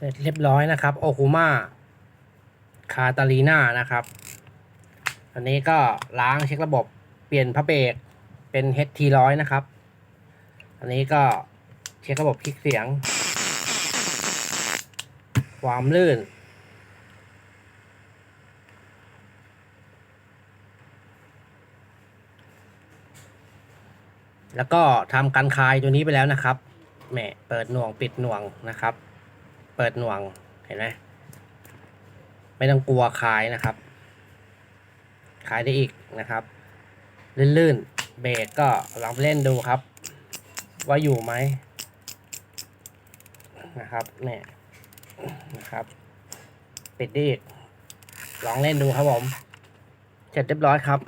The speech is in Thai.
เสร็จเรียบร้อยนะครับ โอคุมาคาตาลีนานะครับ อันนี้ก็ล้างเช็คระบบเปลี่ยนพระเบรกเป็น HT ร้อยนะครับ อันนี้ก็เช็คระบบคลิกเสียง ความลื่น แล้วก็ทำการคลายตัวนี้ไปแล้วนะครับแหมเปิดหน่วงปิดหน่วงนะครับ เปิดหน่วงเห็นไหมไม่ต้องกลัวคลายนะครับคลายได้อีกนะครับ ลื่นๆ เบรกก็ลองเล่นดูครับ ว่าอยู่ไหมนะครับเนี่ยนะครับ ปิดได้อีกลองเล่นดูครับผม เสร็จเรียบร้อยครับ